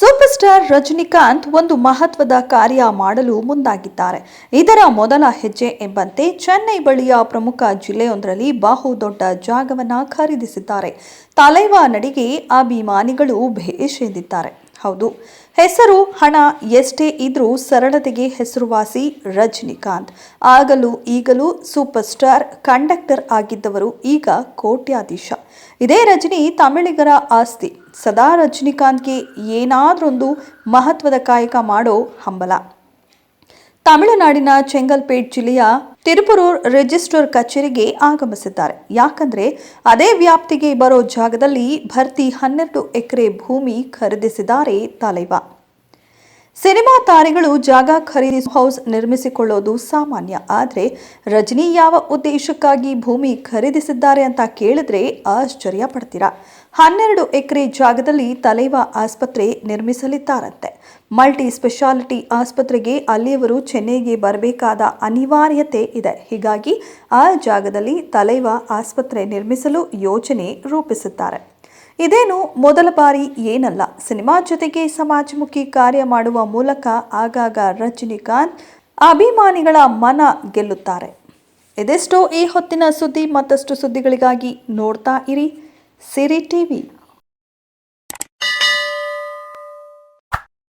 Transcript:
Super star Rajinikanth ಒಂದು ಮಹತ್ವದ ಕಾರ್ಯ ಮಾಡಲು ಮುಂದಾಗಿದ್ದಾರೆ. ಇದರ ಮೊದಲ ಹೆಜ್ಜೆ ಎಂಬಂತೆ ಚೆನ್ನೈ ಬಳಿಯ ಪ್ರಮುಖ ಜಿಲ್ಲೆಯೊಂದರಲ್ಲಿ ಬಹುದೊಡ್ಡ ಜಾಗವನ್ನು ಖರೀದಿಸಿದ್ದಾರೆ. ತಲೈವಾ ನಡಿಗೆ ಅಭಿಮಾನಿಗಳು ಭೇಷ್ ಎಂದಿದ್ದಾರೆ. ಹೌದು, ಹೆಸರು, ಹಣ ಎಷ್ಟೇ ಇದ್ರೂ ಸರಳತೆಗೆ ಹೆಸರುವಾಸಿ ರಜನಿಕಾಂತ್. ಆಗಲೂ ಈಗಲೂ ಸೂಪರ್ ಸ್ಟಾರ್ ಕಂಡಕ್ಟರ್ ಆಗಿದ್ದವರು ಈಗ ಕೋಟ್ಯಾಧೀಶ. ಇದೇ ರಜನಿ ತಮಿಳಿಗರ ಆಸ್ತಿ. ಸದಾ ರಜನಿಕಾಂತ್ಗೆ ಏನಾದರೊಂದು ಮಹತ್ವದ ಕಾಯಕ ಮಾಡೋ ಹಂಬಲ. ತಮಿಳುನಾಡಿನ ಚೆಂಗಲ್ಪೇಟ್ ಜಿಲ್ಲೆಯ ತಿರುಪುರೂರ್ ರಿಜಿಸ್ಟರ್ ಕಚೇರಿಗೆ ಆಗಮಿಸಿದ್ದಾರೆ. ಯಾಕಂದ್ರೆ ಅದೇ ವ್ಯಾಪ್ತಿಗೆ ಬರೋ ಜಾಗದಲ್ಲಿ ಭರ್ತಿ ಹನ್ನೆರಡು ಎಕರೆ ಭೂಮಿ ಖರೀದಿಸಿದ್ದಾರೆ ತಲೈವಾ. ಸಿನಿಮಾ ತಾರೆಗಳು ಜಾಗ ಖರೀದಿ ಹೌಸ್ ನಿರ್ಮಿಸಿಕೊಳ್ಳೋದು ಸಾಮಾನ್ಯ. ಆದರೆ ರಜನಿ ಯಾವ ಉದ್ದೇಶಕ್ಕಾಗಿ ಭೂಮಿ ಖರೀದಿಸಿದ್ದಾರೆ ಅಂತ ಕೇಳಿದ್ರೆ ಆಶ್ಚರ್ಯ ಪಡ್ತೀರಾ. ಹನ್ನೆರಡು ಎಕರೆ ಜಾಗದಲ್ಲಿ ತಲೈವ ಆಸ್ಪತ್ರೆ ನಿರ್ಮಿಸಲಿದ್ದಾರಂತೆ. ಮಲ್ಟಿ ಸ್ಪೆಷಾಲಿಟಿ ಆಸ್ಪತ್ರೆಗೆ ಅಲ್ಲಿಯವರು ಚೆನ್ನೈಗೆ ಬರಬೇಕಾದ ಅನಿವಾರ್ಯತೆ ಇದೆ. ಹೀಗಾಗಿ ಆ ಜಾಗದಲ್ಲಿ ತಲೈವ ಆಸ್ಪತ್ರೆ ನಿರ್ಮಿಸಲು ಯೋಜನೆ ರೂಪಿಸಿದ್ದಾರೆ. ಇದೇನು ಮೊದಲ ಬಾರಿ ಏನಲ್ಲ. ಸಿನಿಮಾ ಜೊತೆಗೆ ಸಮಾಜಮುಖಿ ಕಾರ್ಯ ಮಾಡುವ ಮೂಲಕ ಆಗಾಗ ರಜನಿಕಾಂತ್ ಅಭಿಮಾನಿಗಳ ಮನ ಗೆಲ್ಲುತ್ತಾರೆ. ಇದೆಷ್ಟೋ ಈ ಹೊತ್ತಿನ ಸುದ್ದಿ ಮತ್ತಷ್ಟು ಸುದ್ದಿಗಳಿಗಾಗಿ ನೋಡ್ತಾ ಇರಿ. ಸಿರಿ ಟಿವಿ.